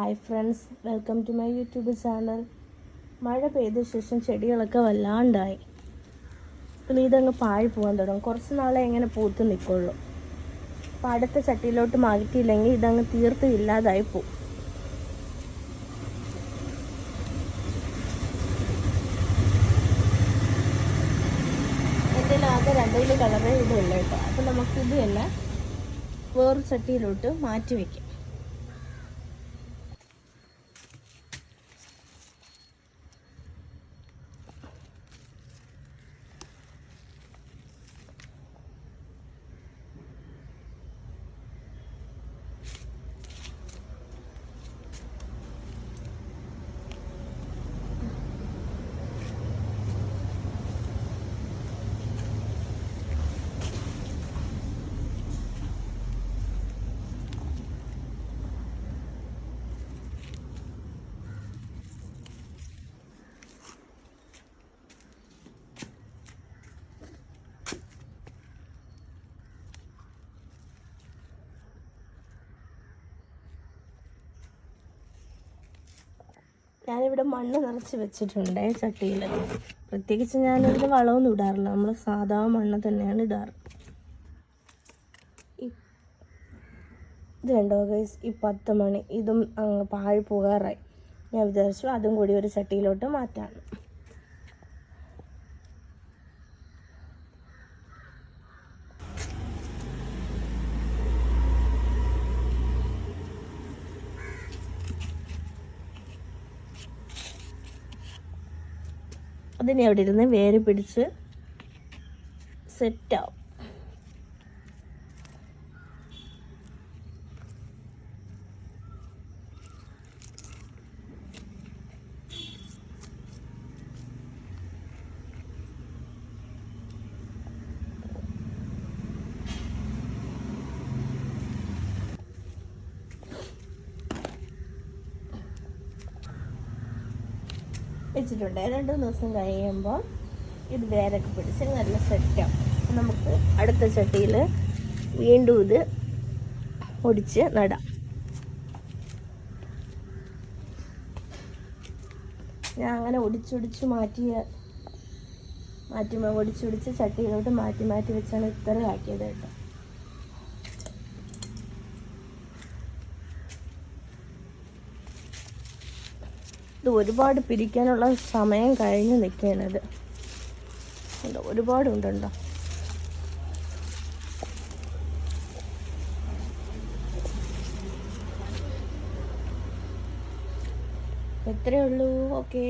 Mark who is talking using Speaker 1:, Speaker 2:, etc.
Speaker 1: Hi friends welcome to my YouTube channel മഴ പെയ്ത ശേഷം ചെടികളൊക്കെ വല്ലാണ്ടായി. പിന്നെ ഇതങ്ങ് പാഴി പോകാൻ തുടങ്ങും. കുറച്ച് നാളെ എങ്ങനെ പൂത്ത് നിൽക്കുള്ളൂ അപ്പോൾ അടുത്ത ചട്ടിയിലോട്ട് മാറ്റിയില്ലെങ്കിൽ ഇതങ്ങ് തീർത്തും ഇല്ലാതായി പോകും എന്റെ ആകെ രണ്ടിൽ കളറേ ഇതുള്ളൂ കേട്ടോ. അപ്പോൾ നമുക്കിത് തന്നെ വേറൊരു ചട്ടിയിലോട്ട് മാറ്റി വയ്ക്കാം ഞാനിവിടെ മണ്ണ് നിറച്ച് വെച്ചിട്ടുണ്ട് ചട്ടിയിൽ. പ്രത്യേകിച്ച് ഞാനിവിടെ വളമൊന്നും ഇടാറില്ല. നമ്മൾ സാധാ മണ്ണ് തന്നെയാണ് ഇടാറ്. ഇത് കണ്ടോ ഗൈസ് ഈ പത്ത് മണി ഇതും പാഴ് പോകാറായി. ഞാൻ വിചാരിച്ചു അതും കൂടി ഒരു ചട്ടിയിലോട്ട് മാറ്റാണ് അതിനെ അവിടെ ഇരുന്ന് വേര് പിടിച്ച് സെറ്റാവും വെച്ചിട്ടുണ്ട്. രണ്ട് ദിവസം കഴിയുമ്പോൾ ഇത് വേരൊക്കെ പിടിച്ച് നല്ല സെറ്റാവും. നമുക്ക് അടുത്ത ചട്ടിയിൽ വീണ്ടും ഇത് ഒടിച്ച് നടാം. ഞാൻ അങ്ങനെ ഒടിച്ചൊടിച്ച് മാറ്റിയ മാറ്റി ഒടിച്ചൊടിച്ച് ചട്ടിയിലോട്ട് മാറ്റി മാറ്റി വെച്ചാണ് ഇത്ര ആക്കിയത് കേട്ടോ. ഇത് ഒരുപാട് പിരിക്കാനുള്ള സമയം കഴിഞ്ഞ് നിൽക്കണത് ഉണ്ടോ ഒരുപാടുണ്ടോ എത്രയേ ഉള്ളൂ? ഓക്കേ.